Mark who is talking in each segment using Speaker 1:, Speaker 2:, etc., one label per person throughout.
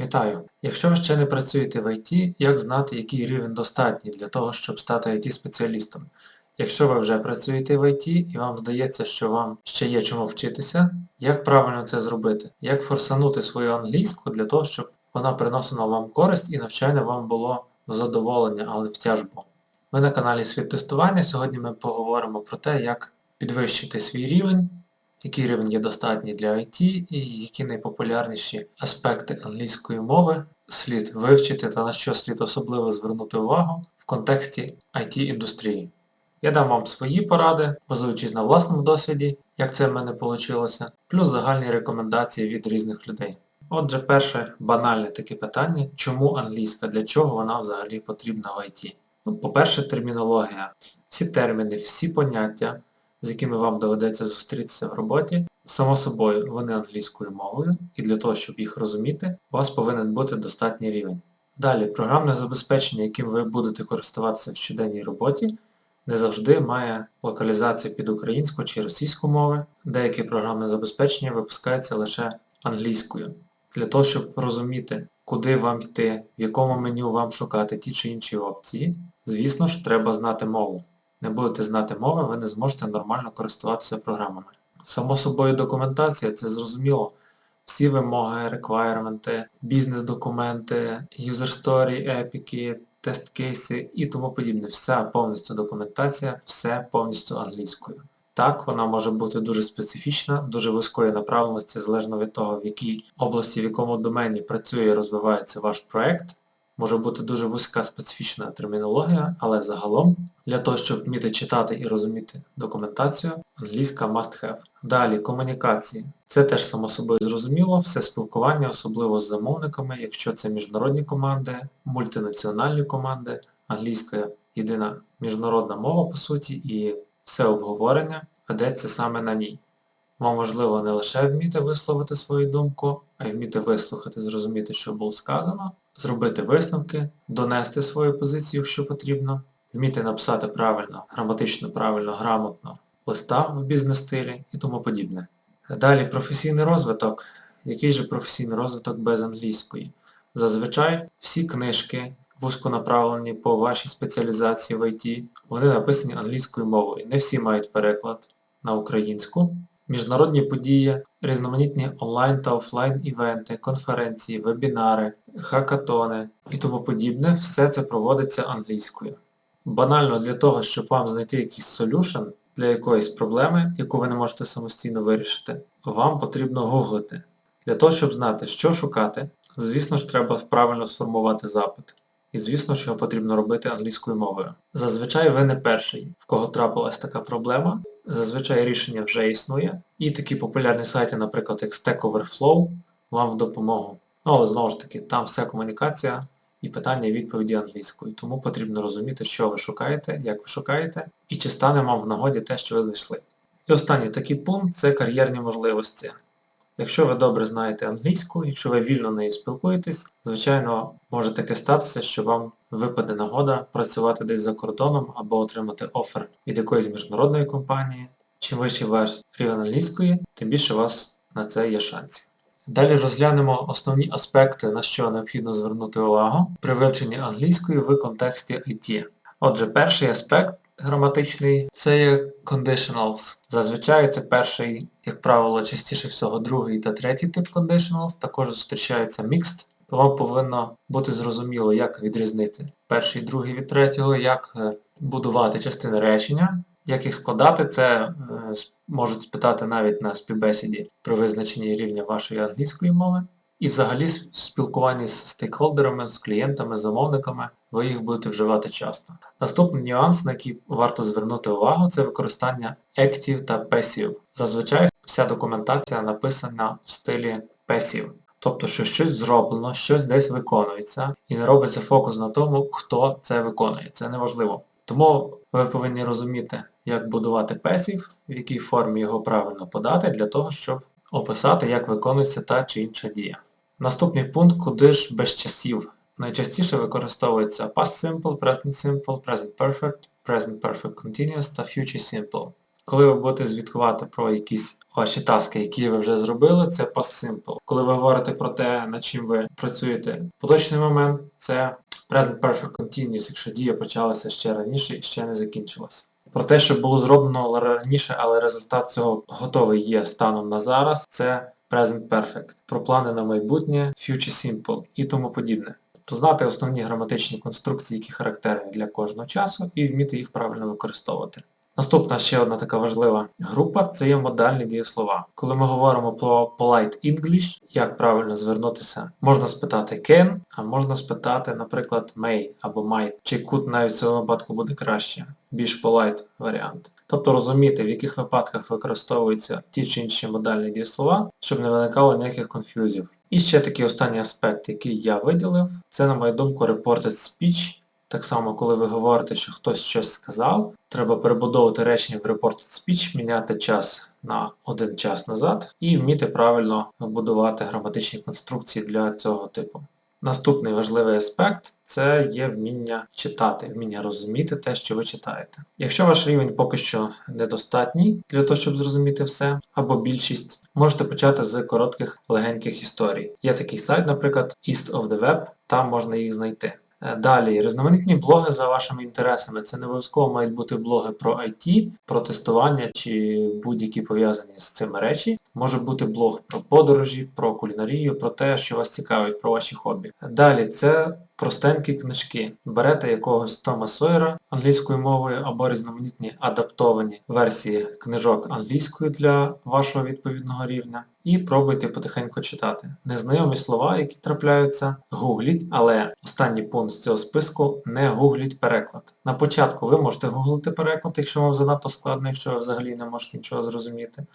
Speaker 1: Вітаю! Якщо ви ще не працюєте в IT, як знати, який рівень достатній для того, щоб стати IT-спеціалістом? Якщо ви вже працюєте в IT і вам здається, що вам ще є чому вчитися, як правильно це зробити? Як форсанути свою англійську для того, щоб вона приносила вам користь і навчання вам було в задоволення, але в тяжбу? Ми на каналі Світ тестування. Сьогодні ми поговоримо про те, як підвищити свій рівень, який рівень є достатній для IT і які найпопулярніші аспекти англійської мови слід вивчити та на що слід особливо звернути увагу в контексті IT-індустрії. Я дам вам свої поради, базуючись на власному досвіді, як це в мене вийшло, плюс загальні рекомендації від різних людей. Отже, перше банальне таке питання, чому англійська, для чого вона взагалі потрібна в IT? Ну, По-перше, термінологія. Всі терміни, всі поняття, з якими вам доведеться зустрітися в роботі, само собою вони англійською мовою, і для того, щоб їх розуміти, у вас повинен бути достатній рівень. Далі, програмне забезпечення, яким ви будете користуватися в щоденній роботі, не завжди має локалізацію під українську чи російську мови. Деякі програмне забезпечення випускаються лише англійською. Для того, щоб розуміти, куди вам йти, в якому меню вам шукати ті чи інші опції, звісно ж, треба знати мову. Не будете знати мови, ви не зможете нормально користуватися програмами. Само собою документація, це зрозуміло. Всі вимоги, реквайрменти, бізнес-документи, story, епіки, тест-кейси і тому подібне. Вся повністю документація, все повністю англійською. Так, вона може бути дуже специфічна, дуже вузької направленості, залежно від того, в якій області, в якому домені працює і розвивається ваш проект. Може бути дуже вузька специфічна термінологія, але загалом, для того, щоб вміти читати і розуміти документацію, англійська must have. Далі, комунікації. Це теж само собою зрозуміло, все спілкування, особливо з замовниками, якщо це міжнародні команди, мультинаціональні команди, англійська єдина міжнародна мова, по суті, і все обговорення ведеться саме на ній. Вам важливо не лише вміти висловити свою думку, а й вміти вислухати, зрозуміти, що було сказано, зробити висновки, донести свою позицію, якщо потрібно, вміти написати правильно, граматично правильно, грамотно листа в бізнес-стилі і тому подібне. Далі професійний розвиток. Який же професійний розвиток без англійської? Зазвичай всі книжки, вузьконаправлені по вашій спеціалізації в IT, вони написані англійською мовою. Не всі мають переклад на українську. Міжнародні події, різноманітні онлайн та офлайн івенти, конференції, вебінари, хакатони і тому подібне, все це проводиться англійською. Банально для того, щоб вам знайти якийсь солюшн для якоїсь проблеми, яку ви не можете самостійно вирішити, вам потрібно гуглити. Для того, щоб знати, що шукати, звісно ж треба правильно сформувати запит. І звісно, що його потрібно робити англійською мовою. Зазвичай ви не перший, в кого трапилась така проблема. Зазвичай рішення вже існує. І такі популярні сайти, наприклад, як Stack Overflow, вам в допомогу. Ну, але знову ж таки, там вся комунікація і питання і відповіді англійською. Тому потрібно розуміти, що ви шукаєте, як ви шукаєте, і чи стане вам в нагоді те, що ви знайшли. І останній такий пункт це кар'єрні можливості. Якщо ви добре знаєте англійську, якщо ви вільно нею спілкуєтесь, звичайно, може таке статися, що вам випаде нагода працювати десь за кордоном або отримати офер від якоїсь міжнародної компанії. Чим вищий ваш рівень англійської, тим більше у вас на це є шансів. Далі розглянемо основні аспекти, на що необхідно звернути увагу при вивченні англійської в контексті IT. Отже, перший аспект граматичний це є conditionals. Зазвичай це перший, як правило, частіше всього другий та третій тип conditionals, також зустрічається mixed, вам повинно бути зрозуміло, як відрізнити перший, другий від третього, як е, будувати частини речення, як їх складати, це е, можуть спитати навіть на співбесіді при визначенні рівня вашої англійської мови. І взагалі в спілкуванні з стейкхолдерами, з клієнтами, замовниками, ви їх будете вживати часто. Наступний нюанс, на який варто звернути увагу, це використання active та passive. Зазвичай вся документація написана в стилі passive. Тобто, що щось зроблено, щось десь виконується, і не робиться фокус на тому, хто це виконує. Це неважливо. Тому ви повинні розуміти, як будувати песів, в якій формі його правильно подати, для того, щоб описати, як виконується та чи інша дія. Наступний пункт, куди ж без часів. Найчастіше використовується past simple, present simple, present perfect, present perfect continuous та future simple. Коли ви будете звідкувати про якісь ваші таски, які ви вже зробили, це past simple. Коли ви говорите про те, над чим ви працюєте в поточний момент, це present perfect continuous, якщо дія почалася ще раніше і ще не закінчилася. Про те, що було зроблено раніше, але результат цього готовий є станом на зараз, це present perfect. Про плани на майбутнє, future simple і тому подібне. Тобто знати основні граматичні конструкції, які характерні для кожного часу, і вміти їх правильно використовувати. Наступна ще одна така важлива група це є модальні дієслова. Коли ми говоримо про polite English, як правильно звернутися, можна спитати can, а можна спитати, наприклад, may або might, чи could навіть в цьому випадку буде краще, більш polite варіант. Тобто розуміти, в яких випадках використовуються ті чи інші модальні дієслова, щоб не виникало ніяких конфюзів. І ще такий останній аспект, який я виділив, це, на мою думку, reported speech. Так само, коли ви говорите, що хтось щось сказав, треба перебудовувати речення в Reported Speech, міняти час на один час назад і вміти правильно будувати граматичні конструкції для цього типу. Наступний важливий аспект це є вміння читати, вміння розуміти те, що ви читаєте. Якщо ваш рівень поки що недостатній для того, щоб зрозуміти все, або більшість, можете почати з коротких легеньких історій. Є такий сайт, наприклад, East of the Web, там можна їх знайти. Е, далі, різноманітні блоги за вашими інтересами. Це не обов'язково мають бути блоги про IT, про тестування чи будь-які пов'язані з цими речі. Може бути блог про подорожі, про кулінарію, про те, що вас цікавить, про ваші хобі. Далі це простенькі книжки. Берете якогось Тома Сойера англійською мовою або різноманітні адаптовані версії книжок англійською для вашого відповідного рівня. І пробуйте потихеньку читати. Незнайомі слова, які трапляються, гугліть, але останній пункт з цього списку не гугліть переклад. На початку ви можете гуглити переклад, якщо вам занадто складно, якщо ви взагалі не можете нічого зрозуміти.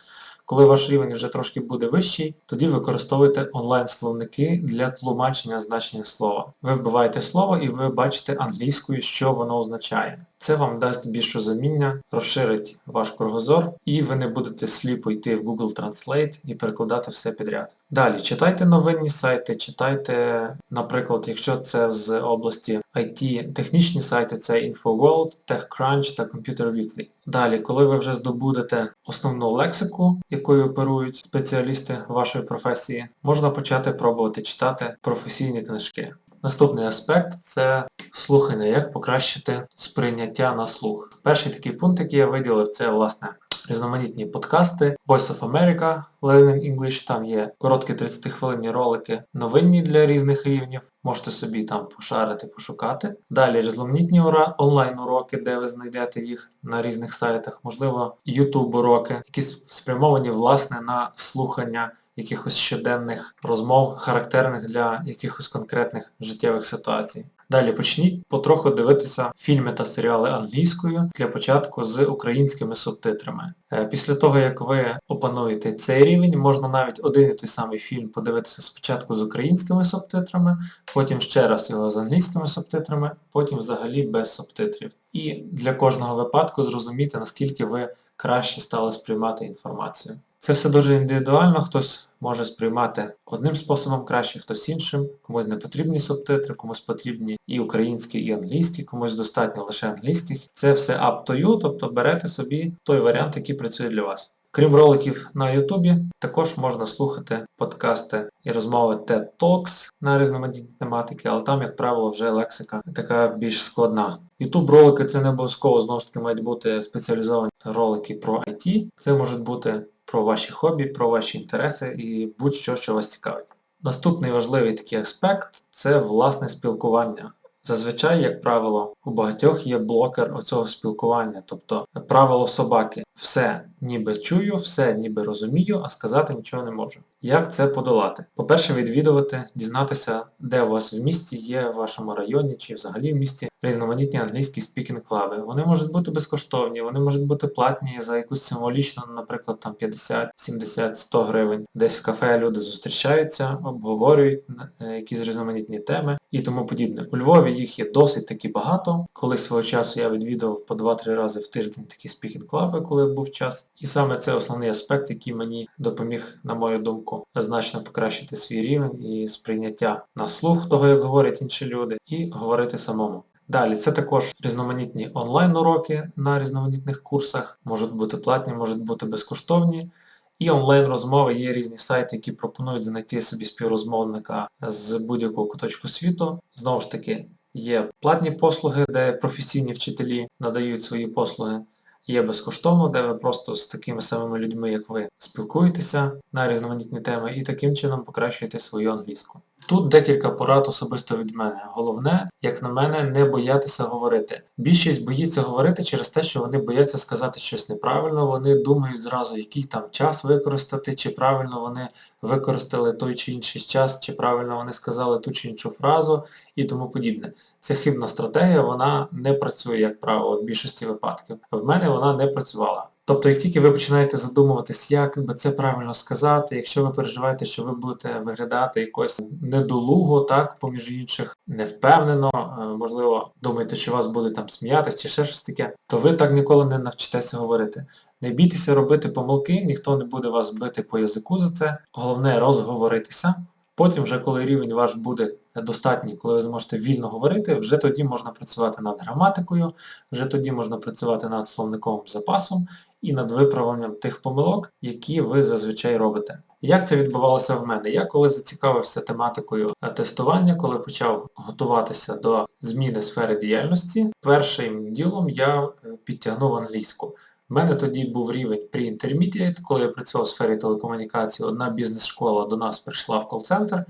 Speaker 1: Коли ваш рівень вже трошки буде вищий, тоді використовуйте онлайн-словники для тлумачення значення слова. Ви вбиваєте слово і ви бачите англійською, що воно означає. Це вам дасть більше заміння, розширить ваш кругозор і ви не будете сліпо йти в Google Translate і перекладати все підряд. Далі, читайте новинні сайти, читайте, наприклад, якщо це з області IT, технічні сайти, це InfoWorld, TechCrunch та Computer Weekly. Далі, коли ви вже здобудете основну лексику, якою оперують спеціалісти вашої професії, можна почати пробувати читати професійні книжки. Наступний аспект це слухання, як покращити сприйняття на слух. Перший такий пункт, який я виділив, це власне різноманітні подкасти. Voice of America, Learning English, там є короткі 30-хвилинні ролики, новинні для різних рівнів. Можете собі там пошарити, пошукати. Далі різноманітні онлайн-уроки, де ви знайдете їх на різних сайтах. Можливо, YouTube уроки, які спрямовані власне на слухання якихось щоденних розмов, характерних для якихось конкретних життєвих ситуацій. Далі почніть потроху дивитися фільми та серіали англійською для початку з українськими субтитрами. Е, після того, як ви опануєте цей рівень, можна навіть один і той самий фільм подивитися спочатку з українськими субтитрами, потім ще раз його з англійськими субтитрами, потім взагалі без субтитрів. І для кожного випадку зрозуміти, наскільки ви краще стали сприймати інформацію. Це все дуже індивідуально, хтось може сприймати одним способом краще, хтось іншим, комусь не потрібні субтитри, комусь потрібні і українські, і англійські, комусь достатньо лише англійських. Це все up to you, тобто берете собі той варіант, який працює для вас. Крім роликів на Ютубі, також можна слухати подкасти і розмови TED Talks на різноманітні тематики, але там, як правило, вже лексика така більш складна. Ютуб ролики це не обов'язково, знову ж таки, мають бути спеціалізовані ролики про IT. Це можуть бути про ваші хобі, про ваші інтереси і будь-що, що вас цікавить. Наступний важливий такий аспект це власне спілкування. Зазвичай, як правило, у багатьох є блокер оцього спілкування, тобто правило собаки. Все ніби чую, все ніби розумію, а сказати нічого не можу. Як це подолати? По-перше, відвідувати, дізнатися, де у вас в місті є, в вашому районі чи взагалі в місті різноманітні англійські спікінг-клаби. Вони можуть бути безкоштовні, вони можуть бути платні за якусь символічну, наприклад, там 50, 70, 100 гривень. Десь в кафе люди зустрічаються, обговорюють е, якісь різноманітні теми і тому подібне. У Львові їх є досить таки багато. Коли свого часу я відвідував по 2-3 рази в тиждень такі спікінг-клаби, коли був час. І саме це основний аспект, який мені допоміг, на мою думку, значно покращити свій рівень і сприйняття на слух того, як говорять інші люди, і говорити самому. Далі, це також різноманітні онлайн-уроки на різноманітних курсах, можуть бути платні, можуть бути безкоштовні. І онлайн-розмови є різні сайти, які пропонують знайти собі співрозмовника з будь-якого куточку світу. Знову ж таки, є платні послуги, де професійні вчителі надають свої послуги. Є безкоштовно, де ви просто з такими самими людьми, як ви, спілкуєтеся на різноманітні теми і таким чином покращуєте свою англійську. Тут декілька порад особисто від мене. Головне, як на мене, не боятися говорити. Більшість боїться говорити через те, що вони бояться сказати щось неправильно, вони думають зразу, який там час використати, чи правильно вони використали той чи інший час, чи правильно вони сказали ту чи іншу фразу і тому подібне. Це хибна стратегія, вона не працює, як правило, в більшості випадків. В мене вона не працювала. Тобто, як тільки ви починаєте задумуватись, як би це правильно сказати, якщо ви переживаєте, що ви будете виглядати якось недолуго, так, поміж інших, невпевнено, е, можливо, думаєте, що вас буде там сміятись чи ще щось таке, то ви так ніколи не навчитеся говорити. Не бійтеся робити помилки, ніхто не буде вас бити по язику за це. Головне розговоритися. Потім, вже коли рівень ваш буде достатній, коли ви зможете вільно говорити, вже тоді можна працювати над граматикою, вже тоді можна працювати над словниковим запасом і над виправленням тих помилок, які ви зазвичай робите. Як це відбувалося в мене? Я коли зацікавився тематикою тестування, коли почав готуватися до зміни сфери діяльності, першим ділом я е, підтягнув англійську. У мене тоді був рівень pre-intermediate, коли я працював у сфері телекомунікацій, одна бізнес-школа до нас прийшла в кол-центр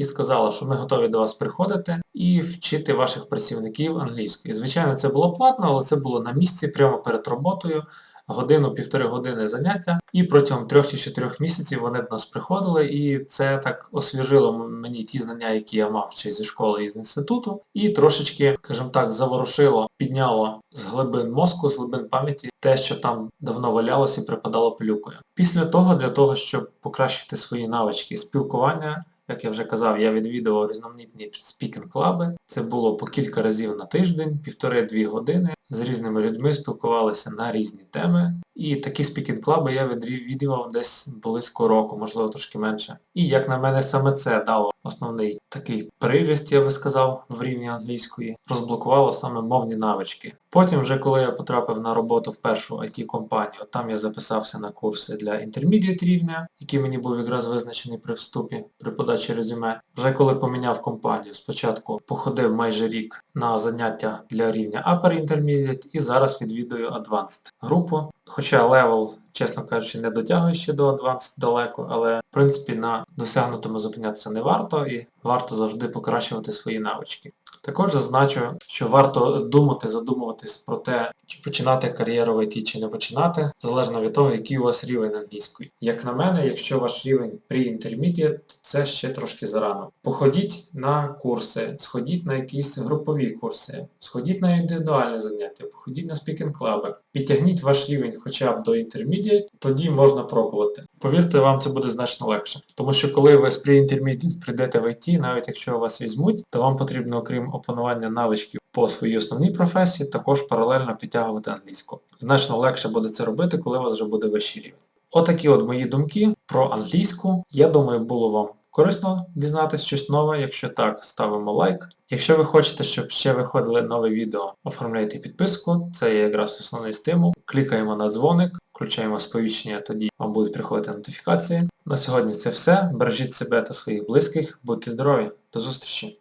Speaker 1: і сказала, що ми готові до вас приходити і вчити ваших працівників англійської. Звичайно, це було платно, але це було на місці, прямо перед роботою, годину-півтори години заняття. І протягом трьох чи чотирьох місяців вони до нас приходили, і це так освіжило мені ті знання, які я мав ще зі школи і з інституту, і трошечки, скажімо так, заворушило, підняло з глибин мозку, з глибин пам'яті те, що там давно валялося і припадало пилюкою. Після того, для того, щоб покращити свої навички спілкування, як я вже казав, я відвідував різноманітні спікінг-клаби. Це було по кілька разів на тиждень, півтори-дві години. З різними людьми спілкувалися на різні теми. І такі спікінг-клаби я відвідував десь близько року, можливо трошки менше. І як на мене саме це дало основний такий приріст, я би сказав, в рівні англійської, розблокувало саме мовні навички. Потім вже коли я потрапив на роботу в першу IT-компанію, там я записався на курси для intermediate рівня, який мені був якраз визначений при вступі, при подачі резюме. Вже коли поміняв компанію, спочатку походив майже рік на заняття для рівня Upper Intermediate і зараз відвідую Advanced групу. Хоча левел, чесно кажучи, не дотягує ще до Advanced далеко, але в принципі на досягнутому зупинятися не варто і варто завжди покращувати свої навички. Також зазначу, що варто думати, задумуватись про те, чи починати кар'єру в ІТ, чи не починати, залежно від того, який у вас рівень англійської. Як на мене, якщо ваш рівень pre-intermediate, то це ще трошки зарано. Походіть на курси, сходіть на якісь групові курси, сходіть на індивідуальні заняття, походіть на спікінг-клаби, підтягніть ваш рівень хоча б до intermediate, тоді можна пробувати. Повірте, вам це буде значно легше. Тому що коли ви з pre-intermediate прийдете в IT, навіть якщо вас візьмуть, то вам потрібно, окрім опанування навичків по своїй основній професії, також паралельно підтягувати англійську. Значно легше буде це робити, коли у вас вже буде вищий рівень. Отакі от мої думки про англійську. Я думаю, було вам корисно дізнатися щось нове. Якщо так, ставимо лайк. Якщо ви хочете, щоб ще виходили нові відео, оформляйте підписку, це є якраз основний стимул. Клікаємо на дзвоник, включаємо сповіщення, тоді вам будуть приходити нотифікації. На сьогодні це все. Бережіть себе та своїх близьких, будьте здорові, до зустрічі!